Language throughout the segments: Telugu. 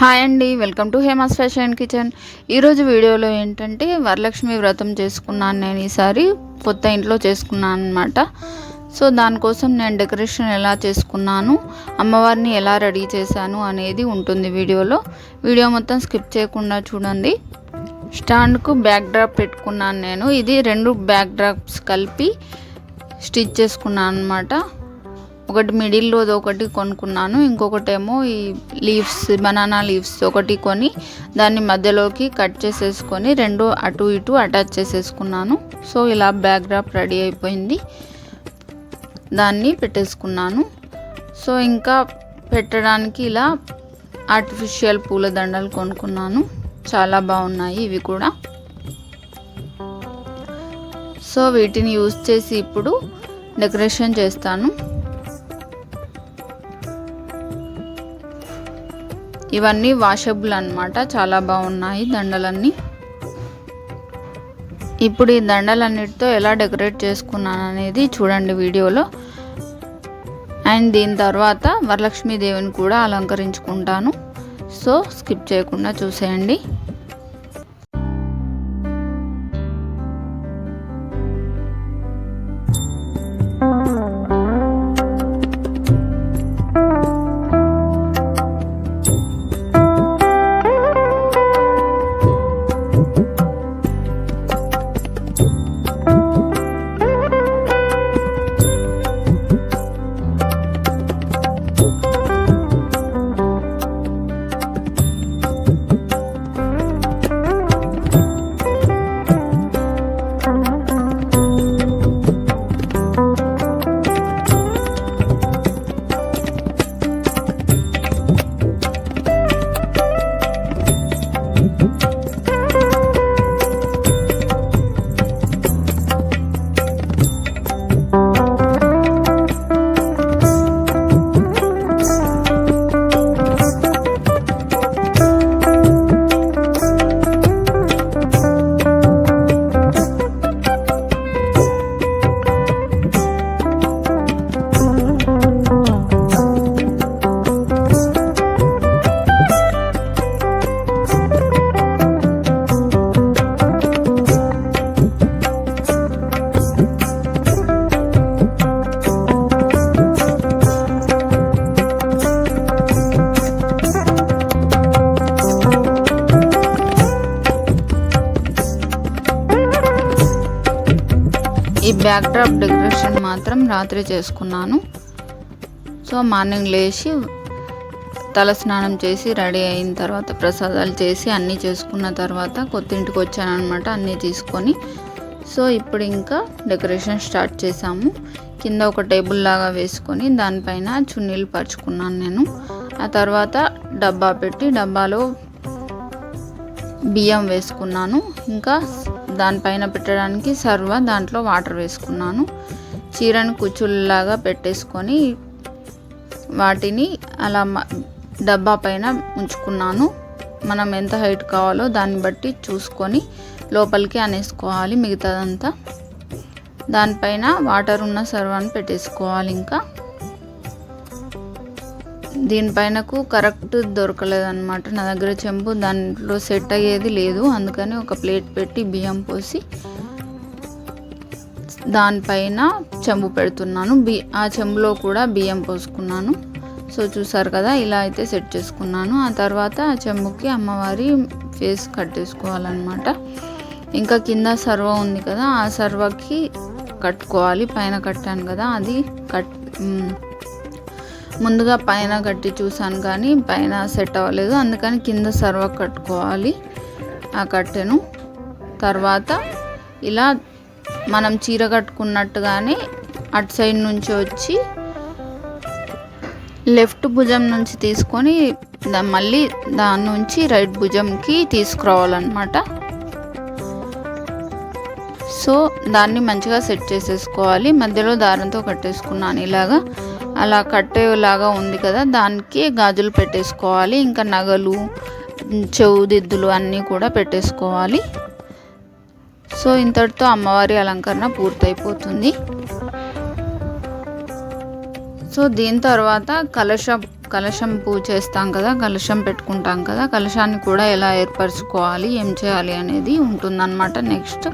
హాయ్ అండి welcome to Hema's fashion kitchen. ఈరోజు వీడియోలో ఏంటంటే వరలక్ష్మి వ్రతం చేసుకున్నాను నేను ఈసారి కొత్త ఇంట్లో చేసుకున్నాను అనమాట సో దానికోసం నేను డెకరేషన్ ఎలా చేసుకున్నాను అమ్మవారిని ఎలా రెడీ చేశాను అనేది ఉంటుంది వీడియోలో. వీడియో మొత్తం స్కిప్ చేయకుండా చూడండి. స్టాండ్కు బ్యాక్ డ్రాప్ పెట్టుకున్నాను నేను. ఇది రెండు బ్యాక్ డ్రాప్స్ కలిపి స్టిచ్ చేసుకున్నాను అనమాట ఒకటి మిడిల్లో ఒకటి కొనుక్కున్నాను. ఇంకొకటి ఏమో ఈ లీవ్స్ బనానా లీవ్స్ ఒకటి కొని దాన్ని మధ్యలోకి కట్ చేసేసుకొని రెండు అటు ఇటు అటాచ్ చేసేసుకున్నాను. సో ఇలా బ్యాక్ డ్రాప్ రెడీ అయిపోయింది. దాన్ని పెట్టేసుకున్నాను. సో ఇంకా పెట్టడానికి ఇలా ఆర్టిఫిషియల్ పూల దండలు కొనుక్కున్నాను. చాలా బాగున్నాయి ఇవి కూడా. సో వీటిని యూజ్ చేసి ఇప్పుడు డెకరేషన్ చేస్తాను. ఇవన్నీ వాషబుల్ అన్నమాట. చాలా బాగున్నాయి దండలన్నీ. ఇప్పుడు ఈ దండలన్నిటితో ఎలా డెకరేట్ చేసుకున్నాను అనేది చూడండి వీడియోలో. అండ్ దీని తర్వాత వరలక్ష్మీదేవిని కూడా అలంకరించుకుంటాను. సో స్కిప్ చేయకుండా చూసేయండి. బ్యాక్ డ్రాప్ డెకరేషన్ మాత్రం రాత్రి చేసుకున్నాను. సో మార్నింగ్ లేచి తల స్నానం చేసి రెడీ అయిన తర్వాత ప్రసాదాలు చేసి అన్నీ చేసుకున్న తర్వాత కొత్తింటికి వచ్చానమాట అన్నీ తీసుకొని. సో ఇప్పుడు ఇంకా డెకరేషన్ స్టార్ట్ చేసాము కింద ఒక టేబుల్ లాగా వేసుకొని దానిపైన చున్నీలు పరుచుకున్నాను నేను. ఆ తర్వాత డబ్బా పెట్టి డబ్బాలో బియ్యం వేసుకున్నాను. ఇంకా దానిపైన పెట్టడానికి సర్వ దాంట్లో వాటర్ వేసుకున్నాను. చీరను కుచ్చుల్లాగా పెట్టేసుకొని వాటిని అలా డబ్బా పైన ఉంచుకున్నాను. మనం ఎంత హైట్ కావాలో దాన్ని బట్టి చూసుకొని లోపలికి అనేసుకోవాలి మిగతాదంతా. దానిపైన వాటర్ ఉన్న సర్వాన్ని పెట్టేసుకోవాలి ఇంకా. దీనిపైనకు కరెక్ట్ దొరకలేదన్నమాట. నా దగ్గర చెంబు దాంట్లో సెట్ అయ్యేది లేదు. అందుకని ఒక ప్లేట్ పెట్టి బియ్యం పోసి దానిపైన చెంబు పెడుతున్నాను. బి ఆ చెంబులో కూడా బియ్యం పోసుకున్నాను. సో చూసారు కదా ఇలా అయితే సెట్ చేసుకున్నాను. ఆ తర్వాత ఆ చెంబుకి అమ్మవారి ఫేస్ కట్టేసుకోవాలన్నమాట ఇంకా కింద సర్వ ఉంది కదా ఆ సర్వకి కట్టుకోవాలి. పైన కట్టాను కదా అది కట్ ముందుగా పైన కట్టి చూసాను కానీ పైన సెట్ అవ్వలేదు. అందుకని కింద సర్వ కట్టుకోవాలి ఆ కట్టెను. తర్వాత ఇలా మనం చీర కట్టుకున్నట్టుగానే అటు సైడ్ నుంచి వచ్చి లెఫ్ట్ భుజం నుంచి తీసుకొని మళ్ళీ దాని నుంచి రైట్ భుజంకి తీసుకురావాలన్నమాట. సో దాన్ని మంచిగా సెట్ చేసేసుకోవాలి. మధ్యలో దారంతో కట్టేసుకున్నాను ఇలాగా. అలా కట్టేలాగా ఉంది కదా దానికి గాజులు పెట్టేసుకోవాలి ఇంకా నగలు చెవుదిద్దులు అన్నీ కూడా పెట్టేసుకోవాలి. సో ఇంతటితో అమ్మవారి అలంకరణ పూర్తయిపోతుంది. సో దీని తర్వాత కలశ కలశం పూజ చేస్తాం కదా కలశం పెట్టుకుంటాం కదా కలశాన్ని కూడా ఎలా ఏర్పరచుకోవాలి ఏం చేయాలి అనేది ఉంటుందన్నమాట నెక్స్ట్.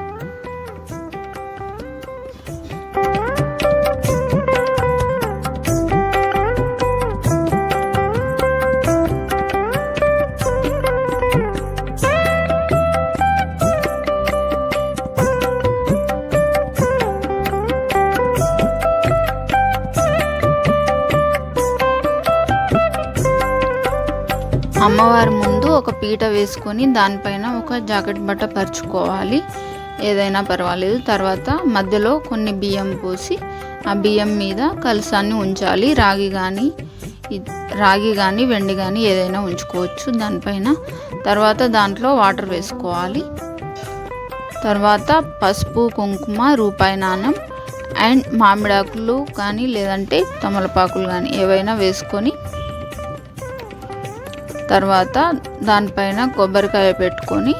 అమ్మవారి ముందు ఒక పీట వేసుకొని దానిపైన ఒక జాకెట్ బట్ట పరుచుకోవాలి. ఏదైనా పర్వాలేదు. తర్వాత మధ్యలో కొన్ని బియ్యం పోసి ఆ బియ్యం మీద కలసాన్ని ఉంచాలి. రాగి కానీ రాగి కానీ వెండి కానీ ఏదైనా ఉంచుకోవచ్చు. దానిపైన తర్వాత దాంట్లో వాటర్ వేసుకోవాలి. తర్వాత పసుపు కుంకుమ రూపాయి నాణం అండ్ మామిడాకులు కానీ లేదంటే తమలపాకులు కానీ ఏవైనా వేసుకొని తర్వాత దానిపైన కొబ్బరికాయ పెట్టుకొని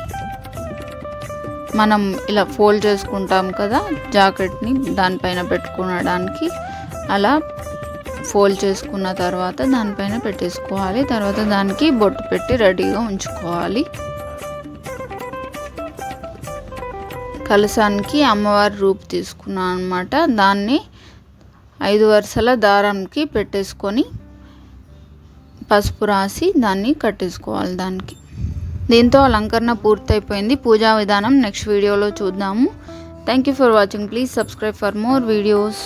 మనం ఇలా ఫోల్డ్ చేసుకుంటాం కదా జాకెట్ని దానిపైన పెట్టుకోవడానికి. అలా ఫోల్డ్ చేసుకున్న తర్వాత దానిపైన పెట్టేసుకోవాలి. తర్వాత దానికి బొట్టు పెట్టి రెడీగా ఉంచుకోవాలి. కలసానికి అమ్మవారి రూపు తీసుకున్నాను అనమాట దాన్ని ఐదు వరుసల దారంకి పెట్టేసుకొని పసుపు రాసి దాన్ని కట్టేసుకోవాలి దానికి. దీంతో అలంకరణ పూర్తయిపోయింది. పూజా విధానం నెక్స్ట్ వీడియోలో చూద్దాము. Thank you for watching please subscribe for more videos